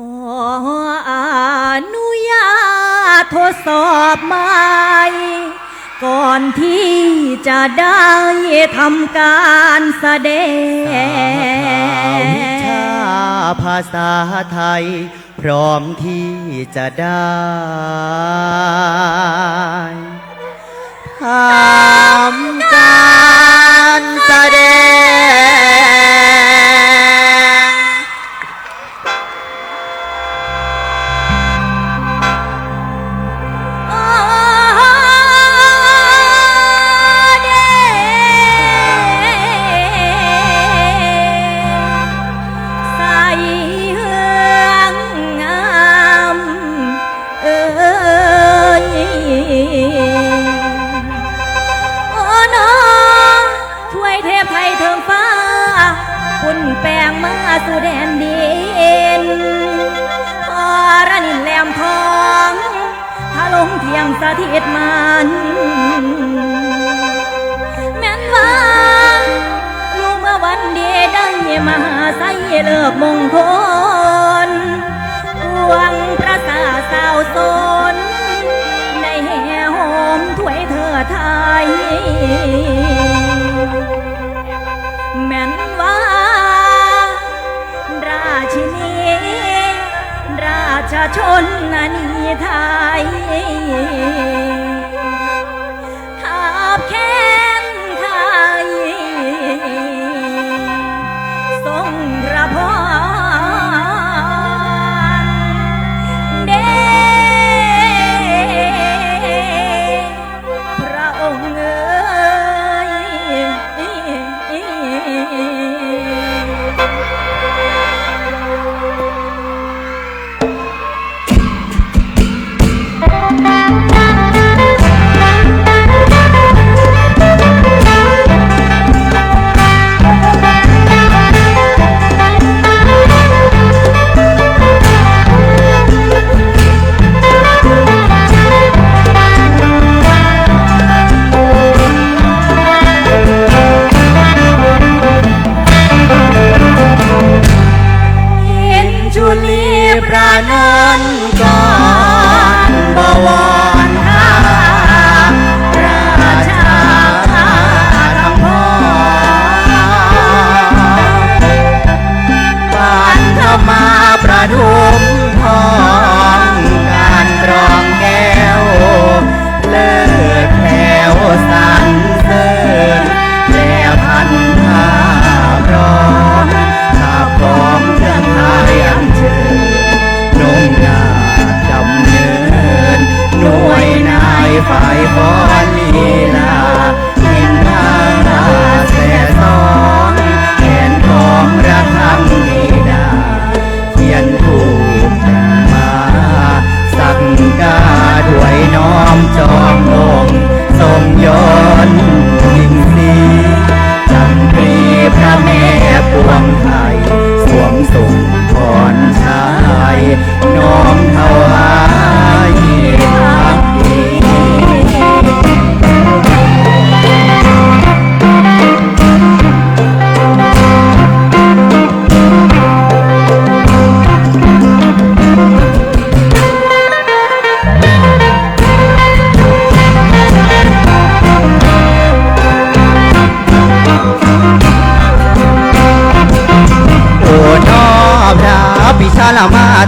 ออนุญาตทดสอบใหม่ก่อนที่จะได้ทำการแสดวิชาภาษาไทย พร้อมที่จะได้ทำการแสดง นนานีไทยทาบแค้นไทยทรงระพร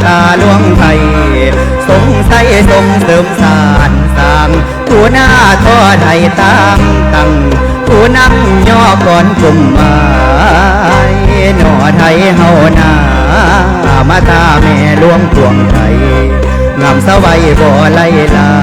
ตาลวงไทย สงสัยทรงเสริมสารสางผู้หน้าทอไทยตามตั้งผู้นั่งย่อก่อนกลุ่มไม้หน่อไทยเฮานามาตาแม่ลวงพวงไทยงามสวัยบ่ไล่ลา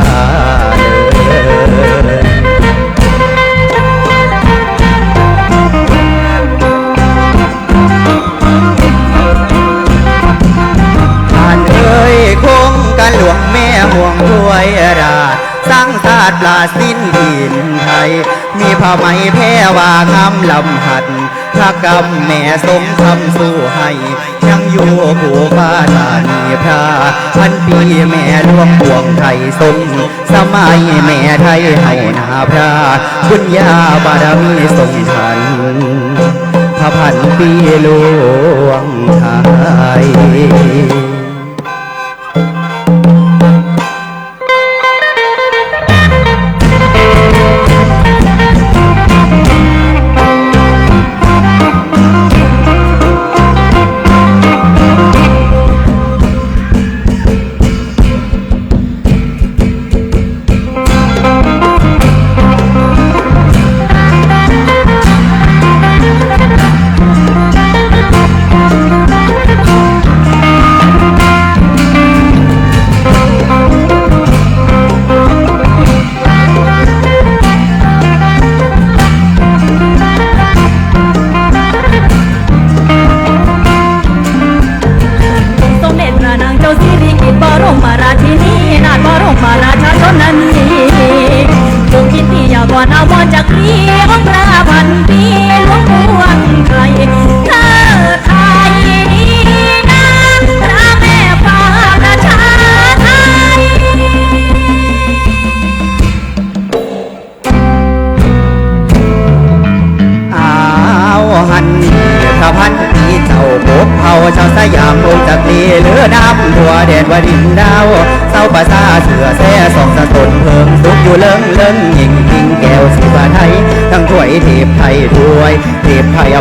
ม่ห่วงถ้วยรา สร้างศาสตร์ปลาสิ้นดินไทย มีผ้าไหมแพรว่างามลำหัดพระกำแม่ทรงคำสู้ให้ยังอยู่ผู้ฟ้าตานีพระพันปีแม่หลวงพวงไทยทรงสมัยแม่ไทยเฮานาพระบุญญาบารมีทรงทันพระพันปีหลวงไทย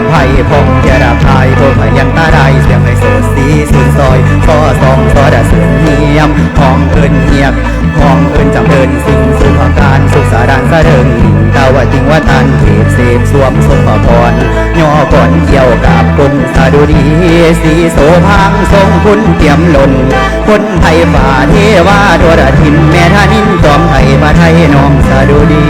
พไทยอภัยพงเจราพายพวกพยันตาได้เสียงไอโสดสีสุดซอยซอสองซอดาเสือนเงียมห้องเอินเงียบห้องเอินจำเอินสิ่งสุภาการสุขสาดานสะเริงดาวาจิงว่าตันเทพเสพสวมสมภพรย่อก่อนเกี่ยวกับกรมสาดุดีสีโสพังทรงคุณเตรียมหล่นคนไทยฝ่าเทวาตัวดทินแม่ท่านินจอมไทยมาไทยน้อมสาดุดี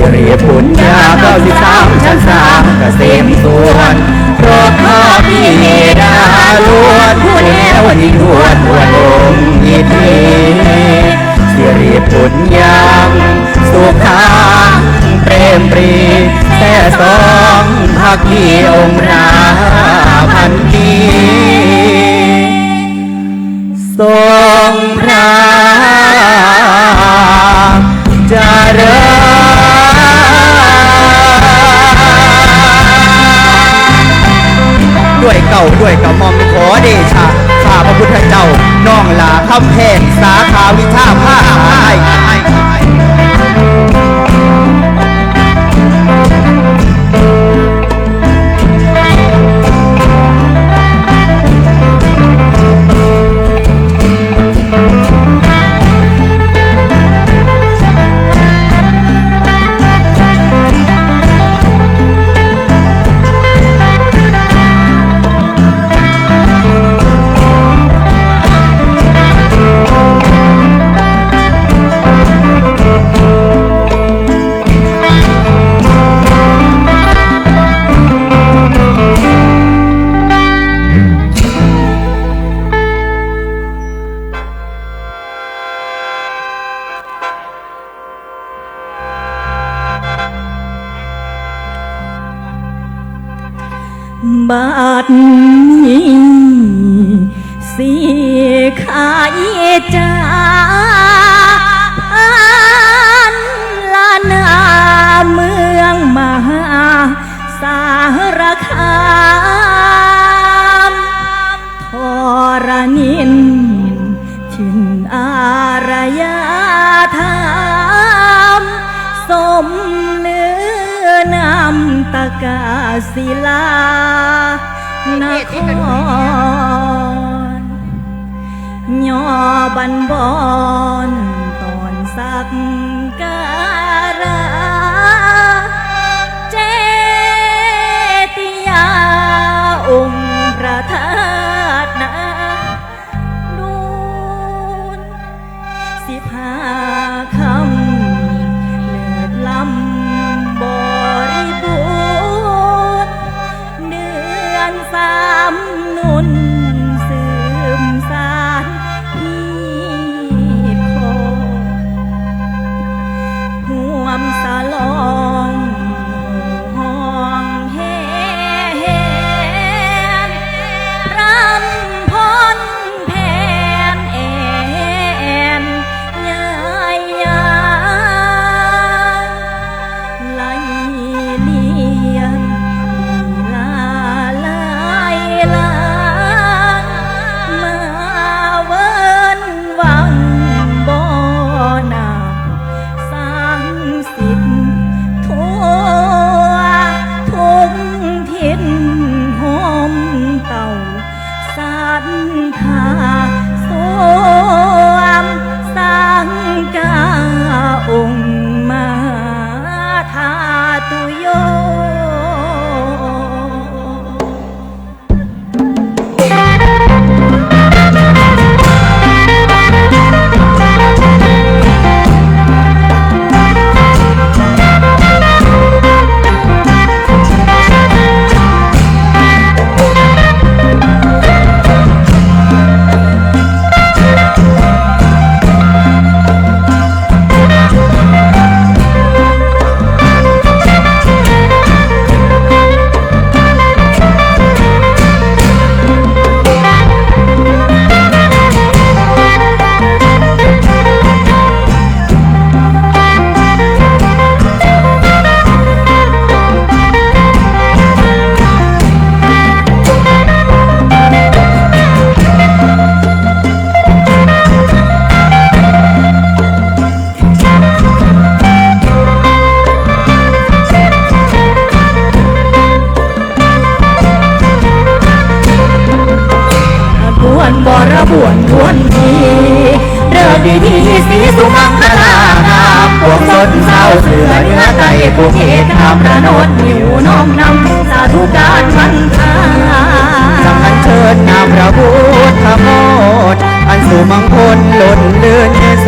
สิริพุญญาเก้าสิบสามชั้นสามเกษมส่วนครอบข้าพี่เมดาล้วนผู้แนวนิทวนทวนองค์อิทธิสิริพุญญาสุขาเปรมปรีแต่สองพักพี่องค์ราพันธี ตะกาศิลานครย่อบันบอนตอนสักการะเจติยาองค์พระธาตุนา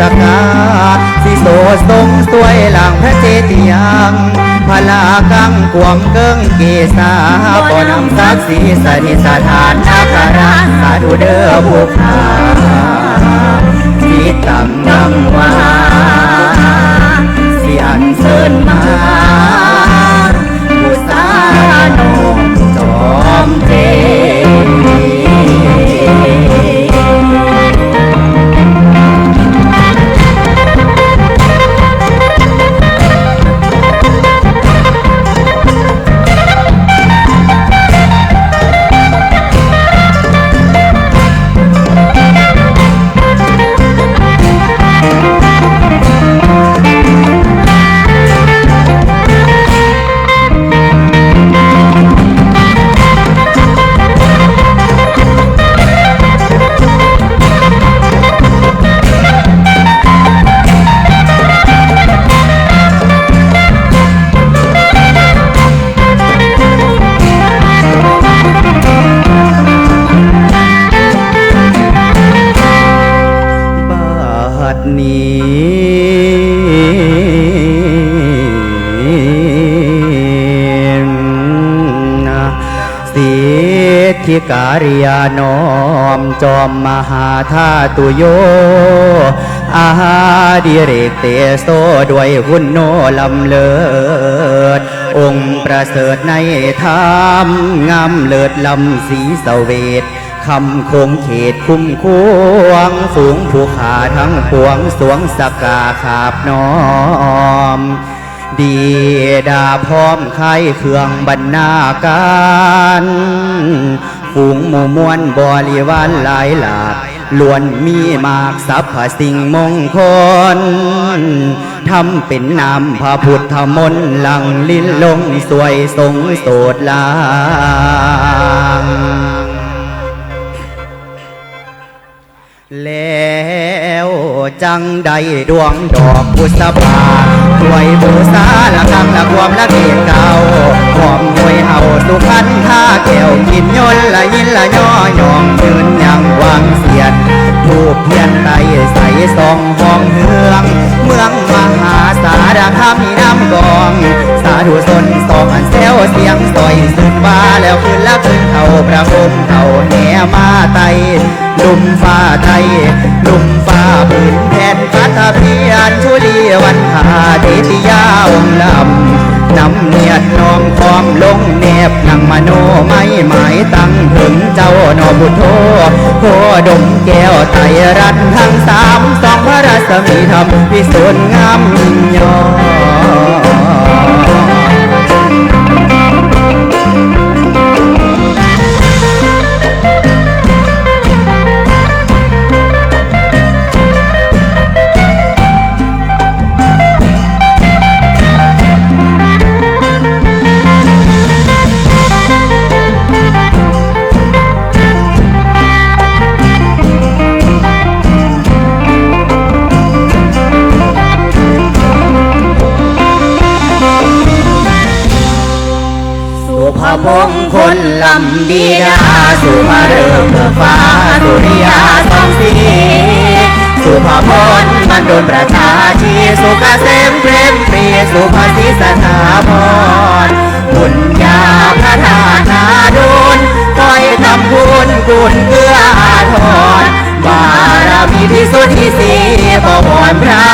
สกาสิโสสงสวยหลังพระเจติยังพลากังกวงเกิงเกษาบ่นำสักสีสนิสถานนาคาราสาธุเด้อผู้ขาจิตตังนังวา นี้นะสิทธิการิยานอมจอมมหาธาตุโยอาหาดิเรกเตโซด้วยหุ่นโนลำเลิศ องค์ประเสริฐในธรรมงามเลิศลำสีเสเวท คำคงเขตคุ้มควงฝูงผู้ขาทั้งปวงสวงสกาขาบน้อม ดีดาพร้อมไข่เครื่องบรรณาการฝูงหมู่มวลบริวารหลายหลากล้วนมีมากสัพพสิ่งมงคลทำเป็นนามพระพุทธมนต์หลังลิ้นลงสวยทรงโสดลาง แล้วจังใดดวงดอกพุทธภาถวยบูษาละคำละความละเกียเก่าหอมหวยเฮาสุขันท่าแก้วกินยนละยินละย่อยองยืนยังวางเสียดทูบเทียนไตใสสองห้องเฮือง เมืองมหาสารคามมีน้ำกอง สาธุสนสองอันแซวเสียงสอยสุดฟ้าแล้วขึ้นละขึ้นเขาประคมเขาแห่มาไตลุมฟ้าไทยลุมฟ้าพื้นแผ่นพัทเพียนชุลีวันพาเทติยาองลำนำเนียดน้องคอมลงเนบนังมโนไม่หมายตั้งถึงเจ้านอบุโทโพดมแก้วไตรัตน์ทั้งสามสองพระรัศมีธรรมวิสุทธิ์งามยิ่งยอาสุภาเริงเบิกฟ้าสุริยาสองสีสุภพรมันโดนประชาชีสุขเกษมเพรมปรีสุภาษีสถาพรบุญญาพระธาตุนาดุลคอยทำบุญกุลเกื้ออาทร ที่สุดที่สีบวรพระ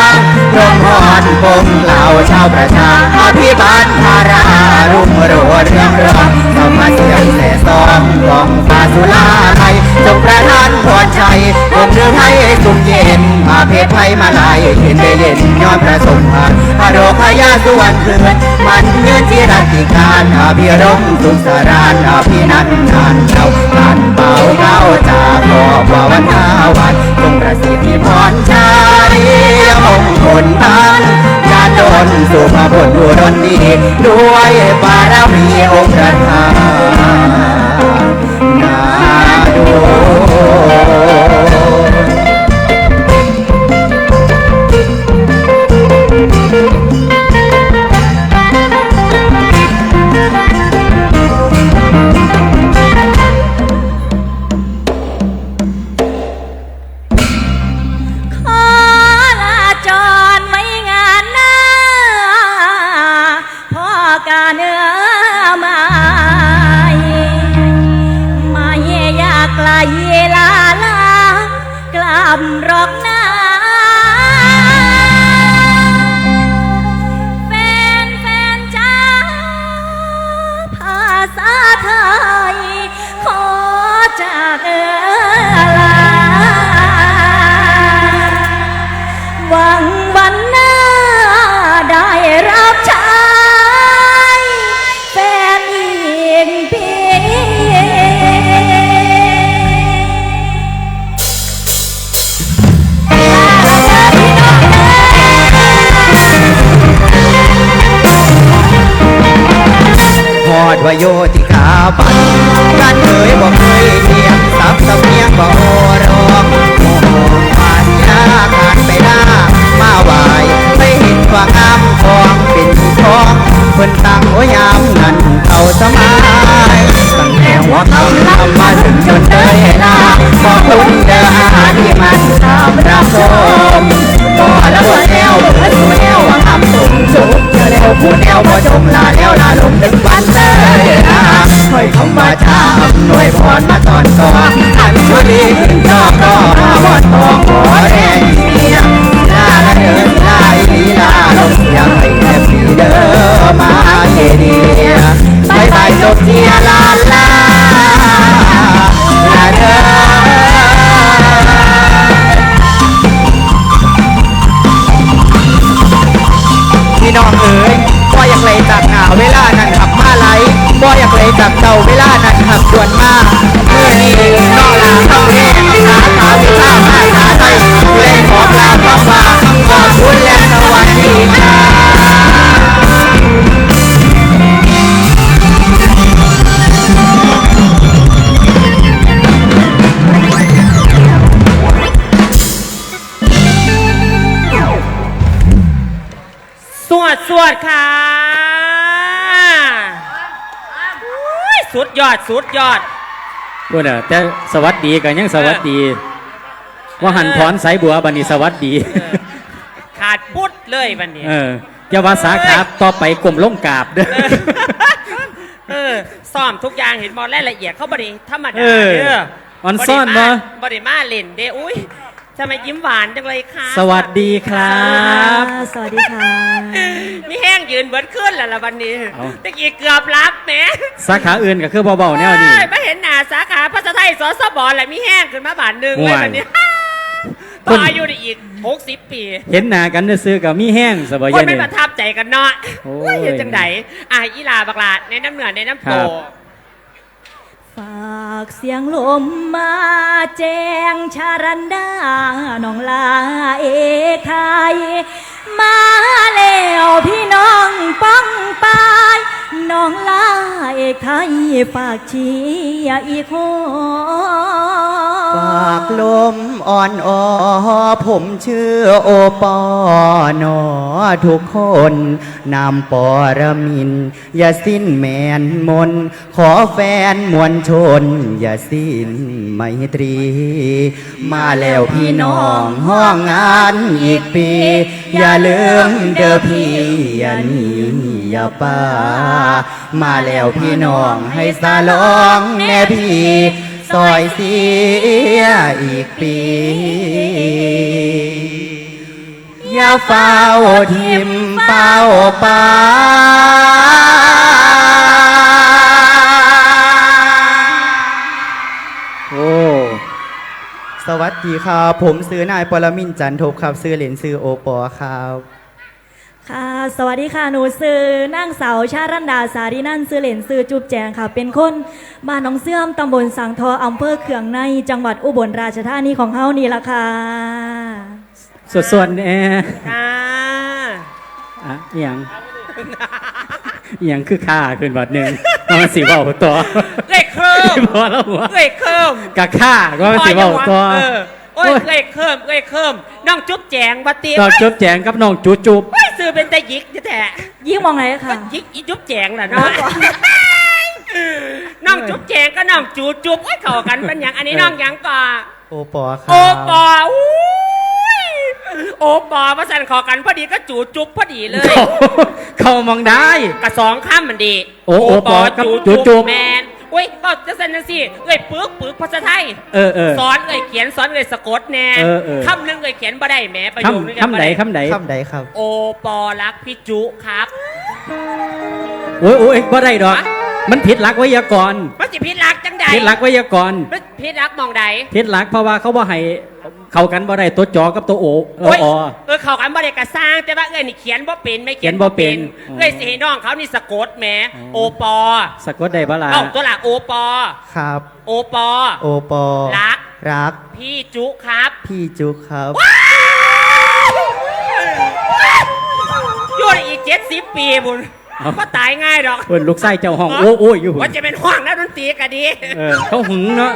รวมพรปมเหล่าชาวประชาอภิบาลธารารุ่งโรจน์เรื่องรองสมาเสียงเสสองกองฟ้าสุลาไทยจงประทานพร ชัยองค์เรื่อไทยสุขเย็นมาเพศไทยมาลายเห็นได้เย็นย้อนประสมพันธ์อโรคยาสุวรรณเพื่อนมันเงื่อนจิรัติการอาภิรมสุสารานอาภินันทานเจ้าทานเป่าเก้าจากขอบวันทาวันจงประสิทธิพรชัยมงคลทันจาดนสุภาพบุรุษดีด้วยบารมีองค์ประธาน สุดยอดสุดยอดพูดเด้อแต่สวัสดีกันยังสวัสดี ว่าหันถอนสายบัวบันนี้สวัสดี ขาดพุดเลยวันนี้เอออย่าว่าสาขาต่อไปกลมลงกราบเด้อเออซ่อมทุกอย่างเห็นบอลรายละเอียดเขาบริธรรมดาเออเด้อออนซ่อนบ่บริมาเล่นเด้อุ้ย ทำไมยิ้มหวานจังเลยคะสวัสดีครับสวัสดีค่ะ มีแห้งยืนเบิดขึ้นแล้วละวันนี้เอาตะกี้เกือบรับแหมสาขาอื่นก็คือเบาๆแนวนี้ เอ้ยไม่เห็นหน้าสาขาภาษาไทยสสบแหละมีแห้งขึ้นมาบาทหนึ่งเลยห่วยวันนี้คนต่ออายุได้อีกหกสิบปี เห็นหน้ากันซื้อๆกับมีแห้งสบายคนไม่นี่ประทับใจกันเนาะโอ้ย ว่าเห็นจังไดอะอีลาบักลาในน้ำเหนือในน้ำโตครับ ฝากเสียงลมมาแจ้งชารันดาน้องลาเอกไทย มาแล้วพี่น้องป้องปาย น้องลาเอกไทยฝากเชียร์อีกคนฝากลมอ่อนออผมชื่อโอปอนอทุกคนนามปอระมิน อย่าสิ้นแมนมน ขอแฟนมวลชน อย่าสิ้นไมตรี มาแล้วพี่น้องห้องงานอีกปี อย่าลืมเด้อพี่อย่าหนี ยาป้า มาแล้วพี่น้องให้สาลองแน่พี่ซอยเสียอีกปี อย่าเฝ้าทิมเฝ้าป่าโอ้ สวัสดีครับ ผมซื้อนายปรมินจันทบครับ ซื้อเหรียญซื้อโอปอครับ ค่ะ สวัสดีค่ะ หนูซื้อนางสาวชารันดาสารินันท์ซื้อเหรนซื้อจุบแจงค่ะ เป็นคนบ้านหนองเสื่อมตำบลสังทออำเภอเขืองใน จังหวัดอุบลราชธานีของเฮานี่ละค่ะส่วนๆแน่ค่ะอะอหย่างอหย่างคือค่าขึ้นบัดหนึ่งมันสิเบาตัวเลขเคิมพอแล้วหัวเลขเคิมกะค่าก็มันสิเบาตัวเออโอ้ยเลขเคิมเลขเคิมน้องจุ๊บแจงบัตีตอนจบแจงกับน้องจุจุบไม่ ซื้อเป็นแต่หยิกแท้ยิ่งมองไหนค่ะๆยิกอีจุ๊บแจงแหละเนาะน้องจุ๊บแจงก็น้องจูจุ๊บโอ้ยเข้ากันเป็นอย่างอันนี้น้องหยังก่อ โอปอครัโอปออุ้ยโอปอมาสั่นขอกันพอดีก็จูจุ๊บพอดีเลย เขาเขามองได้ กระสองข้ามมันดีโอ้โอปอกับจูจุ๊บ แมน เว้ยก็จะสั่นจังสิเอ้ยปึกปึกภาษาไทยเออเออ สอนเอ้ยเขียนสอนเอ้ยสะกดแน่เออเออ คำหนึงเอ้ยเขียนบ่ได้แหมประโยคนึงคำคำไหนคำไหนคำใดครับ โอปอรักพี่จุครับ โอ้ยโอ้ยบ่ได้ดอก ฮะ มันผิดหลักไวยากรณ์ มันสิพิษรักจังใดผิดหลักไวยากรณ์มันพิษรักมองใดผิดหลักเพราะว่าเขาบ่ให้เข้ากันบ่ได้ตัวจอกับตัวโอเออโอ้ยอเออเขากันบ่ได้กระสร้างแต่ว่าเอ้ยนี่เขียนบ่เป็นไม่เขียนบ่เป็นเอ้ยสิให้น้องเขานี่สะกดแหมโอปอสะกดได้บ่ล่ะเอ้าตัวหลักโอปอครับ โอปอ โอปอ รักรัก พี่จุครับ พี่จุกครับอยู่ได้อีกเจ็ดสิบปีบุญ ก็ตายง่ายดอกเพิ่นลูกไส้เจ้าห้องโอ้ยโอ้ยอยู่หุ่นว่าจะเป็นห่วงนักดนตรีก็ดี เออเขาหึงเนาะ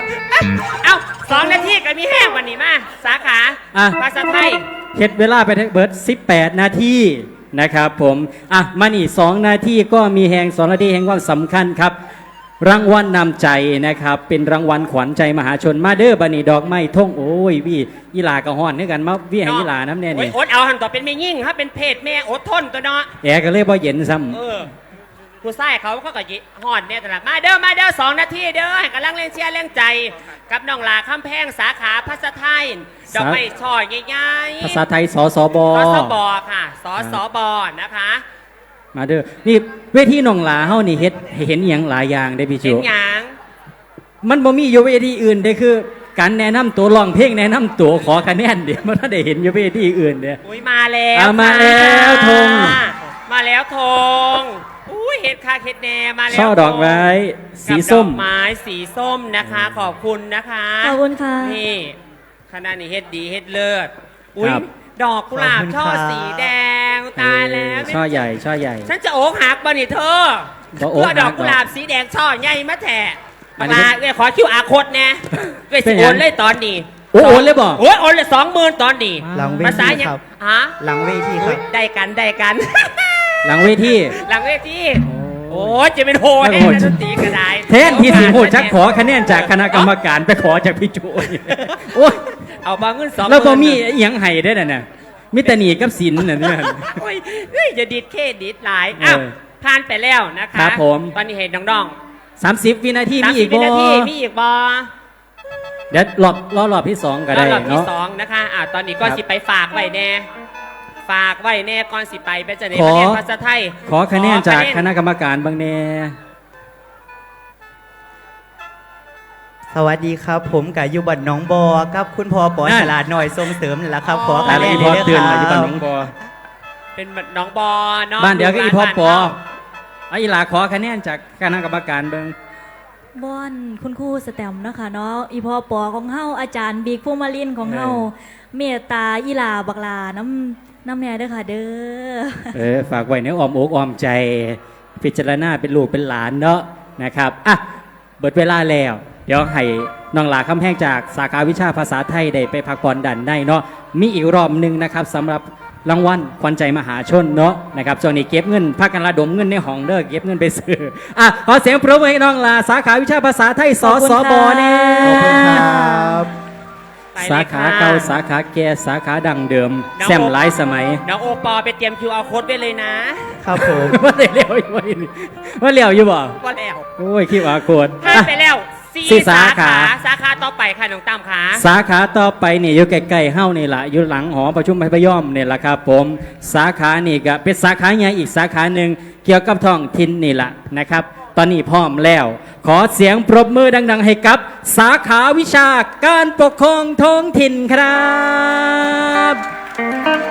เอ้าสองนาทีก็มีแห้งวันนี้มา สาขาอะ ภาษาไทย เฮ็ดเวลาไปทั้งเบิด18 นาทีนะครับผม อะ มานี่ 2 นาทีก็มีแหง2นาทีแห่งความสำคัญครับ รางวัลนำใจนะครับ เป็นรางวัลขวัญใจมหาชนมาเด้อบันนี่ดอกไม้ท่งโอ้ยวี่อีหลากระห้อนนี่กันมาวี่ให้อีหลาน้ำแน่โอ้ยนี่อดเอาหันต่อเป็นไม่ยิ่งถ้าเป็นเพศแม่อดทนตัวเนาะแอร์ก็เลยบ่เย็นซ้เออผู้ชายเขาเขาก็ยิหอนเนี่ยตลาดมาเด้อมาเด้อสองนาทีเด้อให้กำลังเล่นเชียร์เล่นใจ กับน้องหลาข้ามแพงสาขาภาษาไทยดอกไม้ช่อใหญ่ๆำภาษาไทยสสบ สสบค่ะ สสบนะคะ มาเด้อนี่เวทีหนองหลาเฮานี่เฮ็ดให้เห็นอหย่างหลายอย่างได้พี่เห็จูนหยังมันบ่มีอยู่เวทีอื่นได้คือ การแนะนำตัวร้องเพลงแนะนำตัวขอคะแนนเดี๋ยวมันถ้าได้เห็นอยู่เวทีอื่นเด้อุ้ยมาแล้วอะมาแล้วธงค่ะมาแล้วธงอุ้ยเห็ดคาเห็ดแหนมาแล้วช่อดอกไม้ธงสีส้ม กับดอกไม้สีส้มนะคะ ขอบคุณนะคะขอบคุณค่ะ นี่คณะนี้เฮ็ดดีเฮ็ดเลิศอุ้ยครับดอกกุหลาบขอบคุณช่อครับ สีแดง ตายแล้วเออช่อใหญ่ช่อใหญ่ ฉันจะโอกหักบ่นี่เธอบ่โอกหัก เพื่อดอกกุหลาบสีแดงช่อใหญ่มาแท้อันมานี้เอ้ยขอคิวอาโคดแน่เอ้ยเป็สินโอหยังนเลยตอนนี้โอ้โอนเลยบ่โอ้ยโอนเลยสองหมื่นตอนนี้หลังเวภาษาทียังครับ ฮะหลังเวทีคอุ๊รัยบได้กันได้กัน หลังเวที หลังเวทีโอ้ยจะเป็นโฮไม่แห้โหงนะดนตรีก็ได้แทนที่สิโหดจักขอคะแนนจากคณะกรรมการไปขอจากพี่จูโอ้ยเอาบางเงินสองแล้วบ่มีหนอหยังให้ได้อน่ะนะ มิตรหนีกับสินน่ะเนี่ย โอ้ยเฮ้ยจะดิดเครดิตหลายอ้าวเออผ่านไปแล้วนะคะครับผม ตอนนี้เห็นน้อง30วินาทีๆสามมีสิอีบกวิบ่นาทีมีอีกบอเดี๋ยวรอบรอรอบที่สองก็ได้แล้วรอบที่เนาะ สองนะคะอ่าตอนนี้ก็ครับสิไปฝากไว้แน่ ฝากไว้แน่ก่อนสิไปเป็นจะในขอ ประเทศภาษาไทยขอคะแนนจากขอคณะกรรมการบางแน่ สวัสดีครับ ผมกับยุบันหน้องบอครับ คุณพ่อปอฉลาดหน่อยส่งเสริมนั่นแหละครับขอตาคะแนอีนพอเลยเตือนคมารัอยู่บ้านหนบองบอเป็นน้องบอเนาะบ้านเดียวก็อีพอปอบ้านเอาอีหลาขอคะแนนจากคณะกรรมการเบิ่งบอนคุณครูสแตมป์เนาะคะเนาะอีพอปอของเฮาอาจารย์บิ๊กภูมิลินของเฮาเมตตาอีหลาบักลาน้ำน้ำแน่เด้อค่ะเด้อเออฝากไว้ในอ้อมอกอ้อมใจ พิจารณาเป็นลูกเป็นหลานเนาะนะครับอะเบิดเวลาแล้ว เดี๋ยวให้น้องหลาคำแพงจากสาขาวิชาภาษาไทยได้ไปพักผ่อนดันได้เนาะมีอีกรอบหนึ่งนะครับสำหรับรางวัลขวัญใจมหาชนเนาะนะครับช่วงนี้เก็บเงินพักกันระดมเงินในห้องเด้อเก็บเงินไปซื้ออะขอเสียงปรบมือให้น้องหลาสาขาวิชาภาษาไทยสขอบคุณสบค่ะเนี่ยขอบคุณครับไปเลยสาขาค่ะเก่าสาขาแก่สาขาดังเดิมน้องแซมหลายสมัยน้องโอปอไปเตรียม QR code ไว้เลยนะ ครับผมว่าได้เร็วอยู่ว่าว่าเร็วอยู่บ่ว่าแล้วโอ้ยคิดว่าโกดผ่านไปแล้ว สี่สี่สาสาขาขา สาขาต่อไปค่ะน้องตั้มค่ะ สาขาต่อไปนี่อยู่ใกล้ๆเฮ้านี่ละอยู่หลังหอประชุมพยอมนี่แหละครับผมสาขานี่ก็เป็นสาขาใหญ่อีกสาขาหนึ่งเกี่ยวกับท้องถิ่นนี่แหละนะครับ ตอนนี้พร้อมแล้ว ขอเสียงปรบมือดัง ๆ ให้กับ สาขาวิชาการปกครองท้องถิ่นครับ